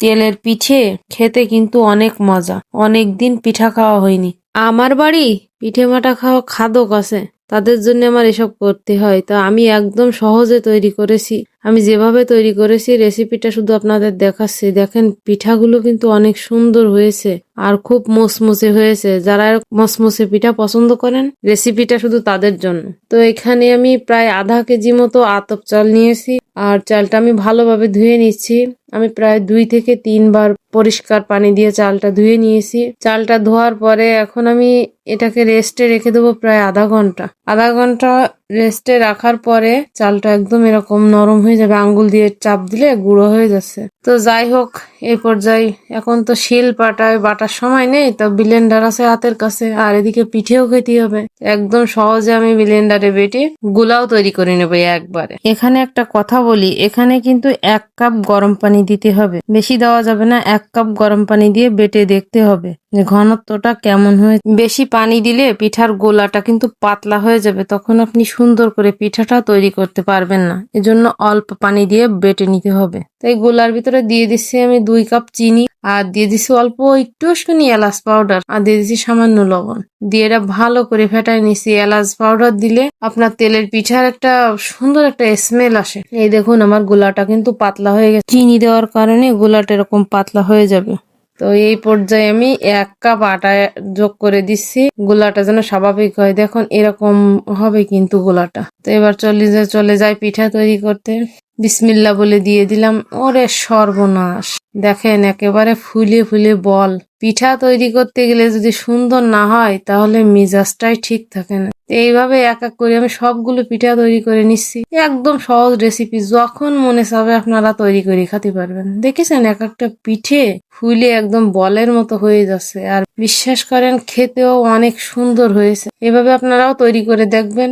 তেলের পিঠে খেতে কিন্তু অনেক মজা। অনেক দিন পিঠা খাওয়া হয়নি। আমার বাড়ি পিঠে মাটা খাওয়া খাদক আছে। তাদের জন্য আমার এসব করতে হয়। তো আমি একদম সহজে তৈরি করেছি। আমি যেভাবে তৈরি করেছি রেসিপিটা শুধু আপনাদের দেখাচ্ছি। দেখেন, পিঠাগুলো কিন্তু অনেক সুন্দর হয়েছে আর খুব মুসমুসে হয়েছে। যারা মসমুসে পিঠা পছন্দ করেন রেসিপিটা শুধু তাদের জন্য। তো এখানে আমি প্রায় আধা কেজি মতো আতপ চাল নিয়েছি। আর চালটা আমি ভালোভাবে ধুয়ে নিচ্ছি। আমি প্রায় দুই থেকে তিনবার পরিষ্কার পানি দিয়ে চালটা ধুয়ে নিয়েছি। চালটা ধোয়ার পরে এখন আমি এটাকে রেস্টে রেখে দেবো প্রায় আধা ঘণ্টা। আধা ঘণ্টা রেস্টে রাখার পরে চালটা একদম এরকম নরম হয়ে যাবে আঙ্গুল দিয়ে চাপ দিলে গুঁড়ো হয়ে যাচ্ছে। তো যাই হোক এই পর্যায়ে এখন তো শিল পাটায় বাটার সময় নেই, তো ব্লেন্ডার আছে হাতের কাছে, আর এদিকে পিঠেও খেতে হবে। একদম সহজে আমি ব্লেন্ডারে বেটে গুলাও তৈরি করে নেব একবারে। এখানে একটা কথা বলি, এখানে কিন্তু এক কাপ গরম পানি দিতে হবে। বেশি দেওয়া যাবে না, এক কাপ গরম পানি দিয়ে বেটে দেখতে হবে যে ঘনত্বটা কেমন হয়ে বেশি পানি দিলে পিঠার গোলাটা কিন্তু পাতলা হয়ে যাবে, তখন আপনি সুন্দর করে পিঠাটা তৈরি করতে পারবেন না। এজন্য অল্প পানি দিয়ে বেটে নিতে হবে। তাই গোলার ভিতরে দিয়ে দিচ্ছি আমি দুই কাপ চিনি। আর দিয়ে দিছি অল্প একটু শুনি এলাচ পাউডার আর দিয়ে দিছি সামান্য লবণ। দিয়ে এটা ভালো করে ফেটাই নিচ্ছি এলাচ পাউডার দিলে আপনার তেলের পিঠার একটা সুন্দর একটা স্মেল আসে। এই দেখুন, আমার গোলাটা কিন্তু পাতলা হয়ে গেছে। চিনি দেওয়ার কারণে গোলাটা এরকম পাতলা হয়ে যাবে। তো এই পর্যায়ে আমি এক কাপ আটা যোগ করে দিচ্ছি। গোলাটা যেন স্বাভাবিক হয়। দেখুন, এরকম হবে কিন্তু গোলাটা। তো এবার চলে চলে যায় পিঠা তৈরি করতে। বিসমিল্লা বলে দিয়ে দিলাম। ওরে সর্বনাশ। দেখেন, একেবারে ফুলে ফুলে বল। পিঠা তৈরি করতে গেলে যদি সুন্দর না হয়, তাহলে মেজাজটাই ঠিক থাকে না। এইভাবে এক এক করে আমি সবগুলো পিঠা তৈরি করে নিচ্ছি। একদম সহজ রেসিপি যখন মনে চাবে আপনারা তৈরি করে খেতে পারবেন। দেখেছেন, এক একটা পিঠে ফুলে একদম বলের মতো হয়ে যাচ্ছে। আর বিশ্বাস করেন, খেতেও অনেক সুন্দর হয়েছে। এভাবে আপনারাও তৈরি করে দেখবেন।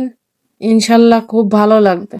ইনশাল্লাহ খুব ভালো লাগবে।